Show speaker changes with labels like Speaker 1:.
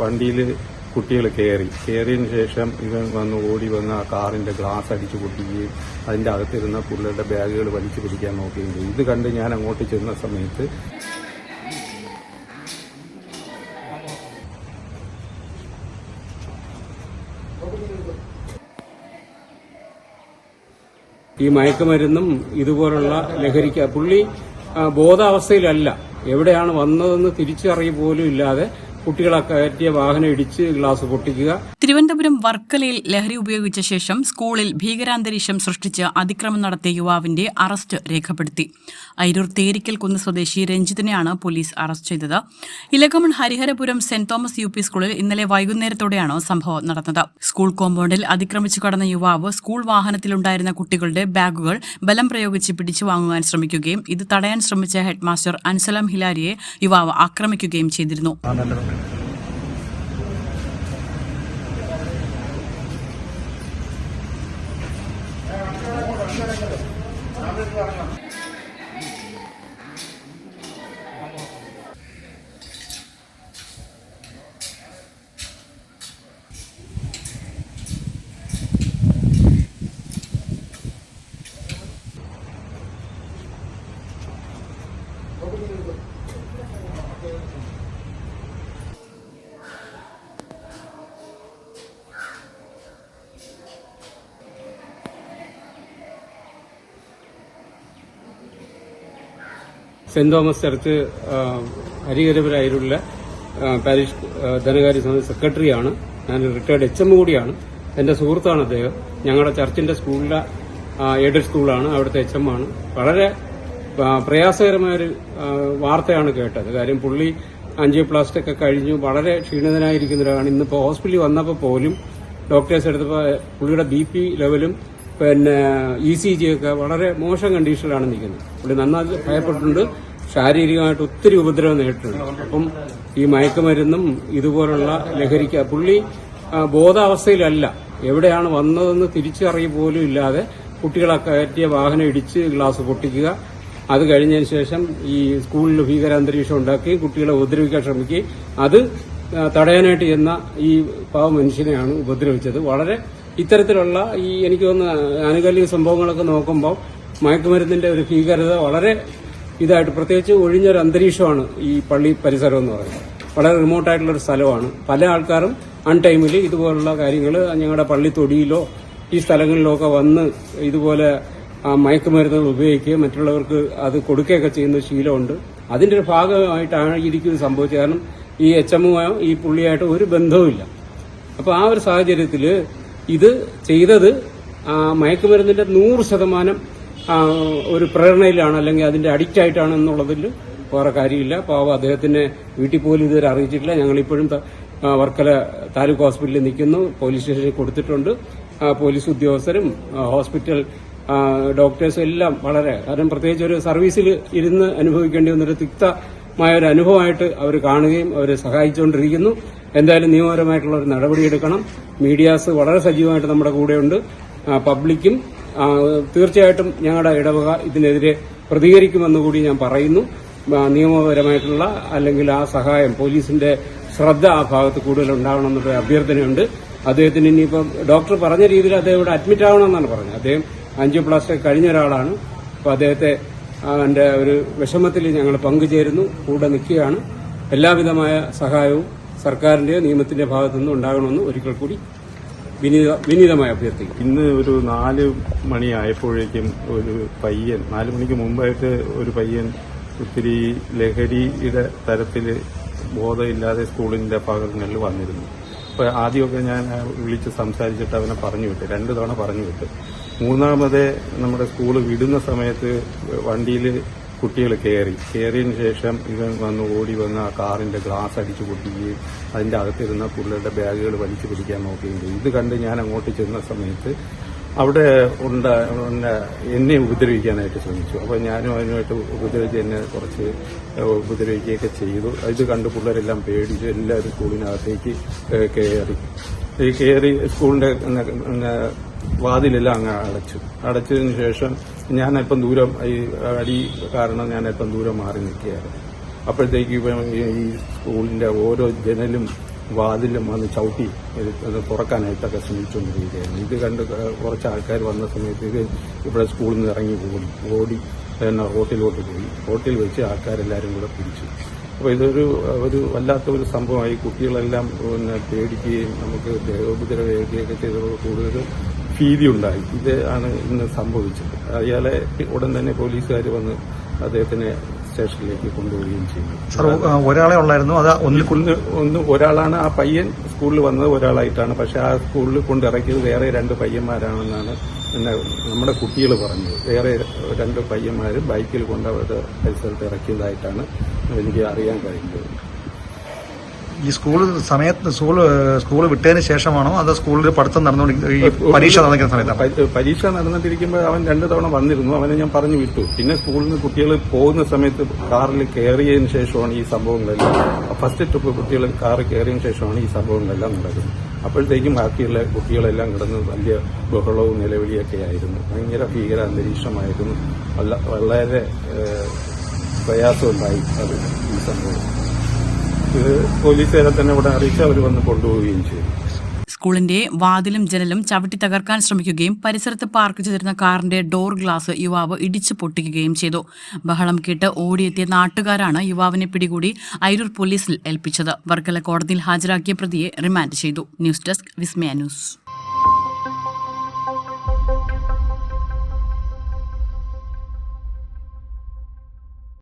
Speaker 1: വണ്ടിയിൽ കുട്ടികൾ കയറി കയറിയതിന് ശേഷം ഇവൻ വന്ന് ഓടി വന്ന് ആ കാറിന്റെ ഗ്ലാസ് അടിച്ചു പൊട്ടിക്കുകയും അതിന്റെ അകത്തിരുന്ന പുള്ളിയുടെ ബാഗുകൾ വലിച്ചു പിടിക്കാൻ നോക്കുകയും ചെയ്തു. ഇത് കണ്ട് ഞാൻ അങ്ങോട്ട് ചെന്ന സമയത്ത് ഈ മയക്കുമരുന്നും ഇതുപോലുള്ള ലഹരിക്ക പുള്ളി ബോധാവസ്ഥയിലല്ല. എവിടെയാണ് വന്നതെന്ന് തിരിച്ചറിയ പോലും ഇല്ലാതെ കുട്ടികളെ കയറ്റിയ വാഹനം ഇടിച്ച് ഗ്ലാസ് പൊട്ടിക്കുക.
Speaker 2: തിരുവനന്തപുരം വർക്കലയിൽ ലഹരി ഉപയോഗിച്ച ശേഷം സ്കൂളിൽ ഭീകരാന്തരീക്ഷം സൃഷ്ടിച്ച് അതിക്രമം നടത്തിയ യുവാവിന്റെ അറസ്റ്റ് രേഖപ്പെടുത്തി. അയിരൂർ തേരിക്കൽ കുന്ന് സ്വദേശി രഞ്ജിത്തിനെയാണ് പോലീസ് അറസ്റ്റ് ചെയ്തത്. Elakamon Hariharapuram saint Thomas U സ്കൂളിൽ ഇന്നലെ വൈകുന്നേരത്തോടെയാണ് സംഭവം നടന്നത്. സ്കൂൾ കോമ്പൗണ്ടിൽ അതിക്രമിച്ചു കടന്ന യുവാവ് സ്കൂൾ വാഹനത്തിലുണ്ടായിരുന്ന കുട്ടികളുടെ ബാഗുകൾ ബലം പ്രയോഗിച്ച് പിടിച്ചു വാങ്ങുവാൻ ശ്രമിക്കുകയും ഇത് തടയാൻ ശ്രമിച്ച ഹെഡ്മാസ്റ്റർ അൻസലാം ഹിലാരിയെ യുവാവ് ആക്രമിക്കുകയും ചെയ്തിരുന്നു.
Speaker 1: സെന്റ് തോമസ് ചർച്ച് ആ, പാരീഷ് ധനകാര്യ സമിതി സെക്രട്ടറിയാണ്. ഞാൻ റിട്ടയർഡ് എച്ച് എം കൂടിയാണ്. എന്റെ സുഹൃത്താണ് അദ്ദേഹം. ഞങ്ങളുടെ ചർച്ചിന്റെ സ്കൂളിലെ എയ്ഡഡ് സ്കൂളാണ്. അവിടുത്തെ എച്ച് എം ആണ്. വളരെ പ്രയാസകരമായൊരു വാർത്തയാണ് കേട്ടത്. കാര്യം പുള്ളി ആൻജിയോപ്ലാസ്റ്റ് ഒക്കെ കഴിഞ്ഞു. വളരെ ക്ഷീണിതനായിരിക്കുന്ന ഒരാളാണ് ഇന്നിപ്പോൾ ഹോസ്പിറ്റലിൽ വന്നപ്പോൾ പോലും ഡോക്ടേഴ്സ് എടുത്തപ്പോൾ പുള്ളിയുടെ ബി പി ലെവലും പിന്നെ ഇ സി ജി ഒക്കെ വളരെ മോശം കണ്ടീഷനിലാണ് നിൽക്കുന്നത്. പുള്ളി നന്നായി ഭയപ്പെട്ടിട്ടുണ്ട്. ശാരീരികമായിട്ട് ഒത്തിരി ഉപദ്രവം നേരിട്ടുണ്ട്. അപ്പം ഈ മയക്കുമരുന്നും ഇതുപോലുള്ള ലഹരിക്ക പുള്ളി ബോധാവസ്ഥയിലല്ല. എവിടെയാണ് വന്നതെന്ന് തിരിച്ചറിയ പോലും ഇല്ലാതെ കുട്ടികളെ കയറ്റിയ വാഹനം ഇടിച്ച് ഗ്ലാസ് പൊട്ടിക്കുക. അത് കഴിഞ്ഞതിന് ശേഷം ഈ സ്കൂളിൽ ഭീകരാന്തരീക്ഷം ഉണ്ടാക്കുകയും കുട്ടികളെ ഉപദ്രവിക്കാൻ ശ്രമിക്കുകയും അത് തടയാനായിട്ട് ചെന്ന ഈ പാവ മനുഷ്യനെയാണ് ഉപദ്രവിച്ചത്. വളരെ ഇത്തരത്തിലുള്ള ഈ എനിക്ക് തോന്നുന്ന ആനുകാലിക സംഭവങ്ങളൊക്കെ നോക്കുമ്പോൾ മയക്കുമരുന്നിന്റെ ഒരു ഭീകരത വളരെ ഇതായിട്ട് പ്രത്യേകിച്ച് ഒഴിഞ്ഞൊരു അന്തരീക്ഷമാണ് ഈ പള്ളി പരിസരം എന്ന് പറയുന്നത്. വളരെ റിമോട്ടായിട്ടുള്ള ഒരു സ്ഥലമാണ്. പല ആൾക്കാരും അൺടൈമിൽ ഇതുപോലുള്ള കാര്യങ്ങൾ ഞങ്ങളുടെ പള്ളി തൊടിയിലോ ഈ സ്ഥലങ്ങളിലോ ഒക്കെ വന്ന് ഇതുപോലെ മയക്കുമരുന്നുകൾ ഉപയോഗിക്കുകയും മറ്റുള്ളവർക്ക് അത് കൊടുക്കുകയൊക്കെ ചെയ്യുന്ന ശീലമുണ്ട്. അതിന്റെ ഒരു ഭാഗമായിട്ടാണ് ഇരിക്കുന്നത് സംഭവിച്ചത്. കാരണം ഈ എച്ച് എമ്മുമായോ ഈ പുള്ളിയായിട്ട് ഒരു ബന്ധവുമില്ല അപ്പോൾ ആ ഒരു സാഹചര്യത്തിൽ ഇത് ചെയ്തത് മയക്കുമരുന്നിന്റെ നൂറ് ശതമാനം ഒരു പ്രേരണയിലാണ് അല്ലെങ്കിൽ അതിന്റെ അഡിക്റ്റ് ആയിട്ടാണ് എന്നുള്ളതിൽ വേറെ കാര്യമില്ല. പാവം അദ്ദേഹത്തിന് വീട്ടിൽ പോലും ഇതുവരെ അറിയിച്ചിട്ടില്ല. ഞങ്ങൾ ഇപ്പോഴും വർക്കല താലൂക്ക് ഹോസ്പിറ്റലിൽ നിൽക്കുന്നു. പോലീസ് സ്റ്റേഷനിൽ കൊടുത്തിട്ടുണ്ട്. പോലീസ് ഉദ്യോഗസ്ഥരും ഹോസ്പിറ്റൽ ഡോക്ടേഴ്സും എല്ലാം വളരെ കാരണം പ്രത്യേകിച്ച് ഒരു സർവീസിൽ ഇരുന്ന് അനുഭവിക്കേണ്ടി വന്നൊരു തിക്തമായ ഒരു അനുഭവമായിട്ട് അവർ കാണുകയും അവരെ സഹായിച്ചുകൊണ്ടിരിക്കുന്നു. എന്തായാലും നിയമപരമായിട്ടുള്ള ഒരു നടപടിയെടുക്കണം. മീഡിയാസ് വളരെ സജീവമായിട്ട് നമ്മുടെ കൂടെയുണ്ട്. പബ്ലിക്കും തീർച്ചയായിട്ടും ഞങ്ങളുടെ ഇടവക ഇതിനെതിരെ പ്രതികരിക്കുമെന്ന് കൂടി ഞാൻ പറയുന്നു. നിയമപരമായിട്ടുള്ള അല്ലെങ്കിൽ ആ സഹായം പോലീസിന്റെ ശ്രദ്ധ ആ ഭാഗത്ത് കൂടുതൽ ഉണ്ടാവണമെന്നൊരു അഭ്യർത്ഥനയുണ്ട്. അദ്ദേഹത്തിന് ഇനിയിപ്പം ഡോക്ടർ പറഞ്ഞ രീതിയിൽ അദ്ദേഹം ഇവിടെ അഡ്മിറ്റ് ആവണമെന്നാണ് പറഞ്ഞത്. അദ്ദേഹം ആൻജിയോപ്ലാസ്റ്റി കഴിഞ്ഞ ഒരാളാണ്. അപ്പോൾ അദ്ദേഹത്തെ അവന്റെ ഒരു വിഷമത്തിൽ ഞങ്ങൾ പങ്കുചേരുന്നു. കൂടെ നിൽക്കുകയാണ്. എല്ലാവിധമായ സഹായവും സർക്കാരിന്റെ നിയമത്തിന്റെ ഭാഗത്തു നിന്നും ഉണ്ടാകണമെന്ന് ഒരിക്കൽ കൂടി വിനീത വിനീതമായി അഭ്യർത്ഥിക്കും ഇന്ന് ഒരു നാല് മണിയായപ്പോഴേക്കും ഒരു പയ്യൻ നാല് മണിക്ക് മുമ്പായിട്ട് ഒരു പയ്യൻ ഒത്തിരി ലഹരിയുടെ തരത്തിൽ ബോധമില്ലാതെ സ്കൂളിന്റെ ഭാഗങ്ങളിൽ വന്നിരുന്നു. അപ്പൊ ആദ്യമൊക്കെ ഞാൻ വിളിച്ച് സംസാരിച്ചിട്ട് അവനെ പറഞ്ഞു വിട്ടു രണ്ടു തവണ പറഞ്ഞു വിട്ടു. മൂന്നാമത് നമ്മുടെ സ്കൂൾ വിടുന്ന സമയത്ത് വണ്ടിയിൽ കുട്ടികൾ കയറി. കയറിയതിന് ശേഷം ഇവൻ വന്ന് ഓടി വന്ന് ആ കാറിന്റെ ഗ്ലാസ് അടിച്ചു പൊട്ടിക്കുകയും അതിന്റെ അകത്തിരുന്ന പുള്ളിയുടെ ബാഗുകൾ വലിച്ചു പിടിക്കാൻ നോക്കുകയും ചെയ്തു. ഇത് കണ്ട് ഞാൻ അങ്ങോട്ട് ചെന്ന സമയത്ത് അവിടെ ഉണ്ട് എന്നെ ഉപദ്രവിക്കാനായിട്ട് ശ്രമിച്ചു. അപ്പോൾ ഞാനും അതിനുമായിട്ട് ഉപദ്രവിച്ച് എന്നെ കുറച്ച് ഉപദ്രവിക്കുകയൊക്കെ ചെയ്തു. ഇത് കണ്ട് പിള്ളേരെല്ലാം പേടിച്ച്. എല്ലാവരും സ്കൂളിനകത്തേക്ക് കയറി. ഈ കയറി സ്കൂളിന്റെ വാതിലെല്ലാം അങ്ങ് അടച്ചു. അടച്ചതിന് ശേഷം ഞാൻ അല്പം ദൂരം ഈ അടി കാരണം ഞാൻ അല്പം ദൂരം മാറി നിൽക്കുകയായിരുന്നു. അപ്പോഴത്തേക്ക് ഇപ്പം ഈ സ്കൂളിന്റെ ഓരോ ജനലും
Speaker 3: വാതിലും വന്ന് ചവിട്ടി അത് തുറക്കാനായിട്ടൊക്കെ ശ്രമിച്ചുകൊണ്ടിരിക്കുകയായിരുന്നു. ഇത് കണ്ട് കുറച്ച് ആൾക്കാർ വന്ന സമയത്ത് ഇത് ഇവിടെ സ്കൂളിൽ നിന്ന് ഇറങ്ങി പോകും ഓടി പിന്നെ റോട്ടിലോട്ട് പോയി. റോട്ടിൽ വെച്ച് ആൾക്കാരെല്ലാവരും കൂടെ പിടിച്ചു. അപ്പോൾ ഇതൊരു ഒരു വല്ലാത്ത ഒരു സംഭവമായി കുട്ടികളെല്ലാം പിന്നെ പേടിക്കുകയും നമുക്ക് ദേഹോപദ്രവേൽക്കുകയൊക്കെ ചെയ്തതോട് കൂടുതൽ ഭീതി ഉണ്ടായി ഇത് ആണ് ഇന്ന് സംഭവിച്ചത്. അയാളെ ഉടൻ തന്നെ പോലീസുകാർ വന്ന് അദ്ദേഹത്തിനെ സ്റ്റേഷനിലേക്ക് കൊണ്ടുപോവുകയും ചെയ്തു.
Speaker 4: ഒരാളെ ഉള്ളായിരുന്നു? അത് ഒന്നിൽ
Speaker 3: ഒന്ന് ഒന്ന് ഒരാളാണ് ആ പയ്യൻ സ്കൂളിൽ വന്നത് ഒരാളായിട്ടാണ്. പക്ഷെ ആ സ്കൂളിൽ കൊണ്ടിറക്കിയത് വേറെ രണ്ട് പയ്യന്മാരാണെന്നാണ് പിന്നെ നമ്മുടെ കുട്ടികൾ പറഞ്ഞത്. വേറെ രണ്ട് പയ്യന്മാർ ബൈക്കിൽ കൊണ്ട് അവരുടെ പരിസരത്ത് ഇറക്കിയതായിട്ടാണ് എനിക്ക് അറിയാൻ കഴിഞ്ഞത്.
Speaker 4: ഈ സ്കൂൾ സമയത്ത് സ്കൂൾ സ്കൂൾ വിട്ടതിന് ശേഷമാണോ അതോ സ്കൂളിൽ പഠിത്തം ഈ പരീക്ഷ നടന്നിരിക്കുന്ന സമയത്താണ്?
Speaker 3: പരീക്ഷ നടന്നിരിക്കുമ്പോൾ അവൻ രണ്ടു തവണ വന്നിരുന്നു. അവനെ ഞാൻ പറഞ്ഞു വിട്ടു. പിന്നെ സ്കൂളിൽ നിന്ന് കുട്ടികൾ പോകുന്ന സമയത്ത് കാറിൽ കയറിയതിന് ശേഷമാണ് ഈ സംഭവങ്ങളെല്ലാം. ഫസ്റ്റ് ട്രിപ്പ് കുട്ടികൾ കാറിൽ കയറിയതിന് ശേഷമാണ് ഈ സംഭവങ്ങളെല്ലാം നടക്കുന്നത്. അപ്പോഴത്തേക്കും ബാക്കിയുള്ള കുട്ടികളെല്ലാം കിടന്ന് വലിയ ബഹളവും നിലവിളിയൊക്കെ ആയിരുന്നു. ഭയങ്കര ഭീകര അന്തരീക്ഷമായിരുന്നു. വളരെ പ്രയാസമുണ്ടായി അത് ഈ സംഭവം. തന്നെ വന്ന്
Speaker 2: സ്കൂളിന്റെ വാതിലും ജനലും ചവിട്ടി തകർക്കാൻ ശ്രമിക്കുകയും പരിസരത്ത് പാർക്ക് ചെയ്തിരുന്ന കാറിന്റെ ഡോർ ഗ്ലാസ് യുവാവ് ഇടിച്ചു പൊട്ടിക്കുകയും ചെയ്തു. ബഹളം കേട്ട് ഓടിയെത്തിയ നാട്ടുകാരാണ് യുവാവിനെ പിടികൂടി അയിരൂർ പോലീസിൽ ഏൽപ്പിച്ചത്. വർക്കല കോടതിയിൽ ഹാജരാക്കിയ പ്രതിയെ റിമാൻഡ് ചെയ്തു. News desk Vismaya news.